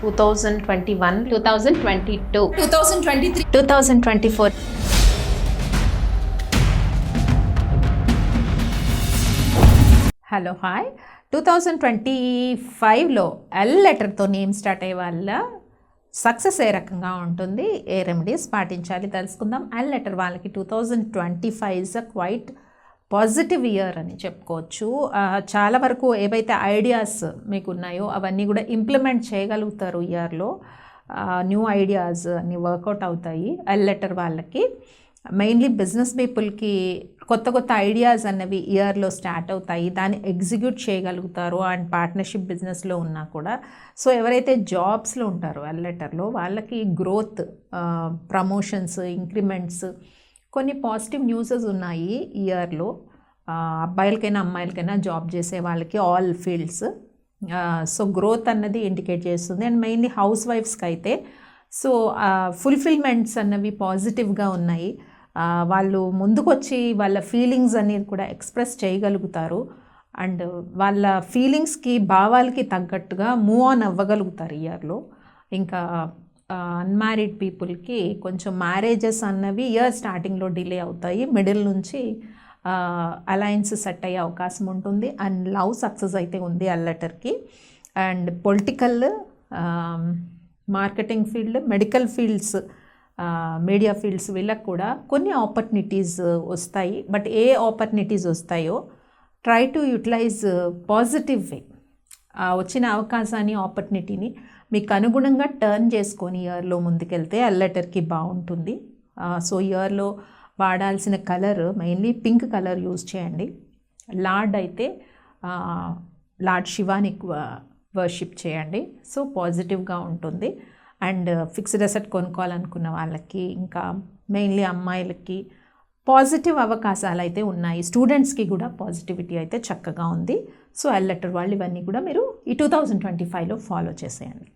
Two thousand twenty one two thousand twenty two two thousand twenty three two thousand twenty four hello hi two thousand twenty ఫైవ్లో L లెటర్తో name start అయ్యే వాళ్ళ success ఏ రకంగా ఉంటుంది ఏ remedies పాటించాలి తెలుసుకుందాం. L letter వాళ్ళకి two thousand twenty five is a quite positive year అని చెప్పుకోవచ్చు. చాలా వరకు ఏవైతే ఐడియాస్ మీకు ఉన్నాయో అవన్నీ కూడా ఇంప్లిమెంట్ చేయగలుగుతారు ఇయర్లో. న్యూ ఐడియాస్ అన్నీ వర్కౌట్ అవుతాయి ఎల్ లెటర్ వాళ్ళకి. మెయిన్లీ బిజినెస్ పీపుల్కి కొత్త కొత్త ఐడియాస్ అనేవి ఇయర్లో స్టార్ట్ అవుతాయి. దాన్ని ఎగ్జిక్యూట్ చేయగలుగుతారు అండ్ పార్ట్నర్షిప్ బిజినెస్లో ఉన్నా కూడా. సో ఎవరైతే జాబ్స్లో ఉంటారో ఎల్ లెటర్లో వాళ్ళకి గ్రోత్ ప్రమోషన్స్ ఇంక్రిమెంట్స్ కొన్ని పాజిటివ్ న్యూసెస్ ఉన్నాయి ఇయర్లో. అబ్బాయిలకైనా అమ్మాయిలకైనా జాబ్ చేసే వాళ్ళకి ఆల్ ఫీల్డ్స్. సో గ్రోత్ అన్నది ఇండికేట్ చేస్తుంది. అండ్ మెయిన్లీ హౌస్ వైఫ్స్కి అయితే సో ఫుల్ఫిల్మెంట్స్ అన్నవి పాజిటివ్గా ఉన్నాయి. వాళ్ళు ముందుకొచ్చి వాళ్ళ ఫీలింగ్స్ అనేది కూడా ఎక్స్ప్రెస్ చేయగలుగుతారు. అండ్ వాళ్ళ ఫీలింగ్స్కి భావాలకి తగ్గట్టుగా మూవ్ ఆన్ అవ్వగలుగుతారు ఇయర్లో. ఇంకా అన్మ్యారీడ్ పీపుల్కి కొంచెం మ్యారేజెస్ అన్నవి ఇయర్ స్టార్టింగ్లో డిలే అవుతాయి. మిడిల్ నుంచి అలయన్స్ సెట్ అయ్యే అవకాశం ఉంటుంది. అండ్ లవ్ సక్సెస్ అయితే ఉంది ఆ లెటర్కి and political marketing field medical fields media fields వీళ్ళకి కూడా కొన్ని ఆపర్చునిటీస్ వస్తాయి. బట్ ఏ ఆపర్చునిటీస్ వస్తాయో try to utilise positive way వచ్చిన అవకాశాన్ని ఆపర్చునిటీని మీకు అనుగుణంగా టర్న్ చేసుకొని ఇయర్లో ముందుకెళ్తే అల్లెటర్కి బాగుంటుంది. సో ఇయర్లో వాడాల్సిన colour mainly pink colour use చేయండి. లార్డ్ అయితే లార్డ్ శివాని వర్షిప్ చేయండి. సో పాజిటివ్గా ఉంటుంది. అండ్ ఫిక్స్డ్ అసెట్ కొనుక్కోవాలనుకున్న వాళ్ళకి ఇంకా మెయిన్లీ అమ్మాయిలకి పాజిటివ్ అవకాశాలు అయితే ఉన్నాయి. స్టూడెంట్స్కి కూడా పాజిటివిటీ అయితే చక్కగా ఉంది. సో ఎల్ లెటర్ వాళ్ళు ఇవన్నీ కూడా మీరు ఈ టూ థౌజండ్ ట్వంటీ ఫైవ్లో ఫాలో చేసేయండి.